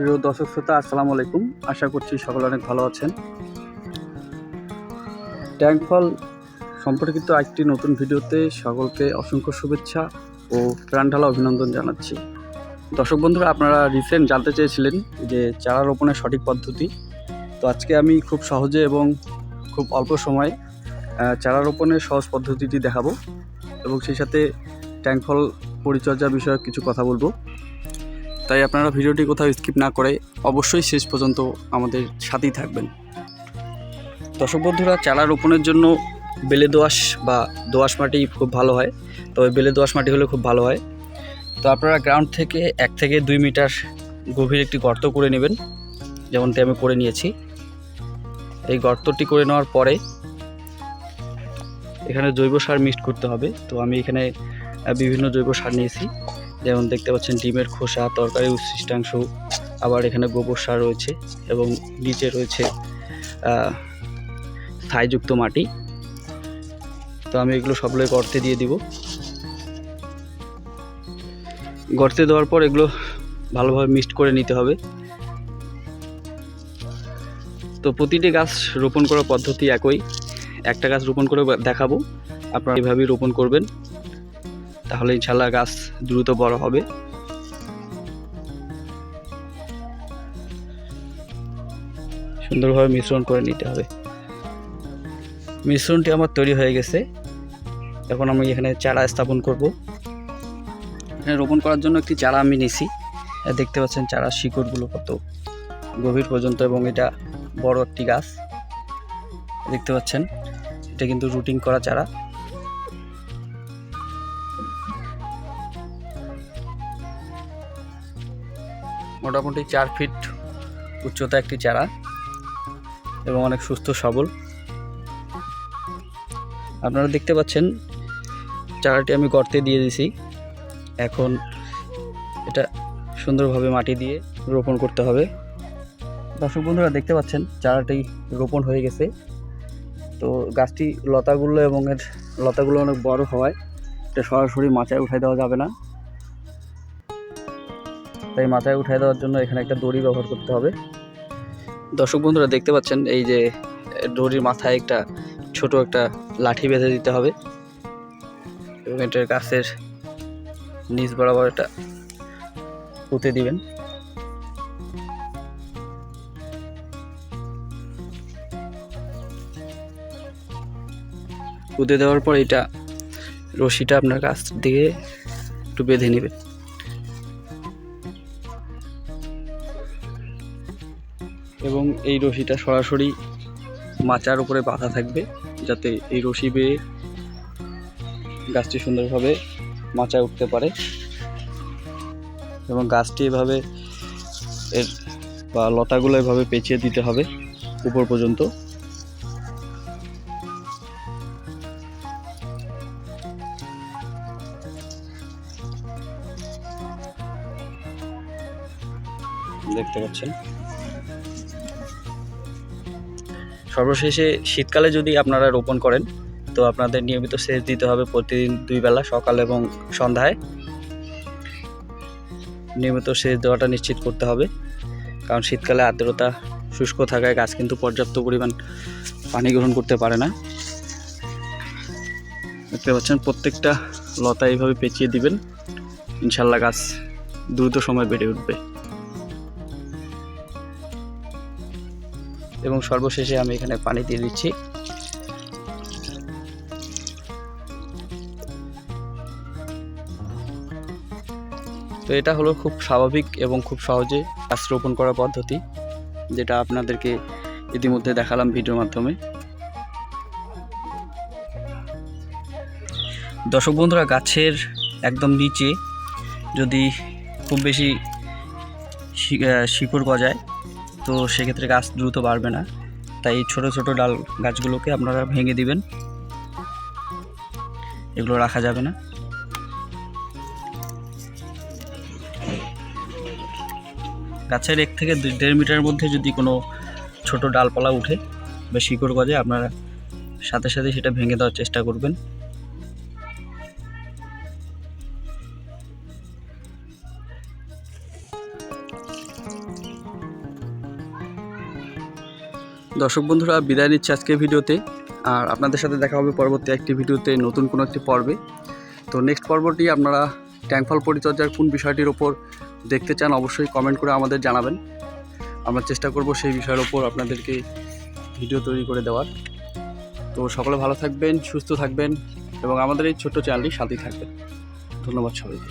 প্রিয় দর্শক শ্রোতা, আসসালামু আলাইকুম। আশা করছি সকলে অনেক ভালো আছেন। ট্যাঙ্ক ফল সম্পর্কিত একটি নতুন ভিডিওতে সকলকে অসংখ্য শুভেচ্ছা ও প্রাণঢালা অভিনন্দন জানাচ্ছি। দর্শক বন্ধুরা, আপনারা রিসেন্ট জানতে চেয়েছিলেন যে চারা রোপণের সঠিক পদ্ধতি। তো আজকে আমি খুব সহজে এবং খুব অল্প সময় চারা রোপণের সহজ পদ্ধতিটি দেখাবো এবং সেই সাথে ট্যাঙ্ক ফল পরিচর্যা বিষয়ক কিছু কথা বলব। তাই আপনারা ভিডিওটি কোথাও স্কিপ না করে অবশ্যই শেষ পর্যন্ত আমাদের সাথেই থাকবেন। দর্শক বন্ধুরা, চারা রোপণের জন্য বেলে দোআঁশ বা দোআঁশ মাটি খুব ভালো হয়। তবে বেলে দোআঁশ মাটি হলে খুব ভালো হয়। তো আপনারা গ্রাউন্ড থেকে এক থেকে দুই মিটার গভীর একটি গর্ত করে নেবেন, যেমনটি আমি করে নিয়েছি। এই গর্তটি করে নেওয়ার পরে এখানে জৈব সার মিক্সড করতে হবে। তো আমি এখানে বিভিন্ন জৈব সার নিয়েছি। যেমন দেখতে পাচ্ছেন, ডিমের খোসা, তরকারি উচ্ছিষ্টাংশ আবার এখানে গোবর সার রয়েছে এবং নিচে রয়েছে ছাইযুক্ত মাটি। তো আমি এগুলো সবগুলো গর্তে দিয়ে দিব। গর্তে দেওয়ার পর এগুলো ভালোভাবে মিক্সড করে নিতে হবে। তো প্রতিটি গাছ রোপণ করার পদ্ধতি একই। একটা গাছ রোপণ করে দেখাবো। আপনারা এভাবেই রোপণ করবেন। তাহলে ইনশাল্লাহ গাছ দ্রুত বড় হবে। সুন্দরভাবে মিশ্রণ করে নিতে হবে। মিশ্রণটি আমার তৈরি হয়ে গেছে। এখন আমি এখানে চারা স্থাপন করব। এখানে রোপণ করার জন্য একটি চারা আমি নিছি। দেখতে পাচ্ছেন চারা শিকড়গুলো কত গভীর পর্যন্ত এবং এটা বড় একটি গাছ। দেখতে পাচ্ছেন, এটা কিন্তু রুটিং করা চারা। মোটামুটি চার ফিট উচ্চতা একটি চারা এবং অনেক সুস্থ সবল। আপনারা দেখতে পাচ্ছেন, চারাটি আমি গর্তে দিয়ে দিছি। এখন এটা সুন্দরভাবে মাটি দিয়ে রোপণ করতে হবে। দর্শক বন্ধুরা, দেখতে পাচ্ছেন, চারাটি রোপণ হয়ে গেছে। তো গাছটি লতাগুলো এবং এর লতাগুলো অনেক বড় হওয়ায় এটা সরাসরি মাচায় উঠাই দেওয়া যাবে না। তাই মাথায় উঠাই দেওয়ার জন্য এখানে একটা দড়ি ব্যবহার করতে হবে। দর্শক বন্ধুরা দেখতে পাচ্ছেন, এই যে দড়ির মাথায় একটা ছোট একটা লাঠি বেঁধে দিতে হবে এবং এটার গাছের নিচ বরাবর এটা পুঁতে দিবেন। পুঁতে দেওয়ার পর এটা রশিটা আপনার গাছ দিয়ে একটু বেঁধে নেবেন। এবং এই রশিটা সরাসরি মাচার উপরে বাঁধা থাকবে যাতে এই রশি বেয়ে গাছটি সুন্দরভাবে মাচায় উঠতে পারে। এবং গাছটি এভাবে এর বা লতাগুলো এভাবে পেঁচিয়ে দিতে হবে উপর পর্যন্ত। দেখতে পাচ্ছেন? সর্বশেষে শীতকালে যদি আপনারা রোপণ করেন, তো আপনাদের নিয়মিত সেচ দিতে হবে প্রতিদিন দুই বেলা, সকাল এবং সন্ধ্যায়। নিয়মিত সেচ দেওয়াটা নিশ্চিত করতে হবে। কারণ শীতকালে আর্দ্রতা শুষ্ক থাকায় গাছ কিন্তু পর্যাপ্ত পরিমাণ পানি গ্রহণ করতে পারে না। দেখতে পাচ্ছেন, প্রত্যেকটা লতা এইভাবে পেঁচিয়ে দিবেন। ইনশাল্লাহ গাছ দ্রুত সময় বেড়ে উঠবে। এবং সর্বশেষে আমি এখানে পানি দিয়ে দিচ্ছি। তো এটা হলো খুব স্বাভাবিক এবং খুব সহজে গাছ রোপণ করার পদ্ধতি, যেটা আপনাদেরকে ইতিমধ্যে দেখালাম ভিডিওর মাধ্যমে। দর্শক বন্ধুরা, গাছের একদম নিচে যদি খুব বেশি শিকড় গজায় তো সেক্ষেত্রে গাছ দ্রুত বাড়বে না। তাই এই ছোটো, ছোট ডাল গাছগুলোকে আপনারা ভেঙে দিবেন। এগুলো রাখা যাবে না। গাছের এক থেকে দেড় মিটারের মধ্যে যদি কোনো ছোট ডালপালা উঠে বা শিকড় গজে আপনারা সাথে সাথে সেটা ভেঙে দেওয়ার চেষ্টা করবেন। দর্শক বন্ধুরা, বিদায় নিচ্ছে আজকে ভিডিওতে। আর আপনাদের সাথে দেখা হবে পরবর্তী একটি ভিডিওতে, নতুন কোনো একটি পর্বে। তো নেক্সট পর্বটি আপনারা ট্যাঙ্কফল পরিচর্যার কোন বিষয়টির ওপর দেখতে চান, অবশ্যই কমেন্ট করে আমাদের জানাবেন। আমরা চেষ্টা করব সেই বিষয়ের ওপর আপনাদেরকে ভিডিও তৈরি করে দেওয়ার। তো সকলে ভালো থাকবেন, সুস্থ থাকবেন এবং আমাদের এই ছোট্ট চ্যানেলটি সাথেই থাকবেন। ধন্যবাদ সবাইকে।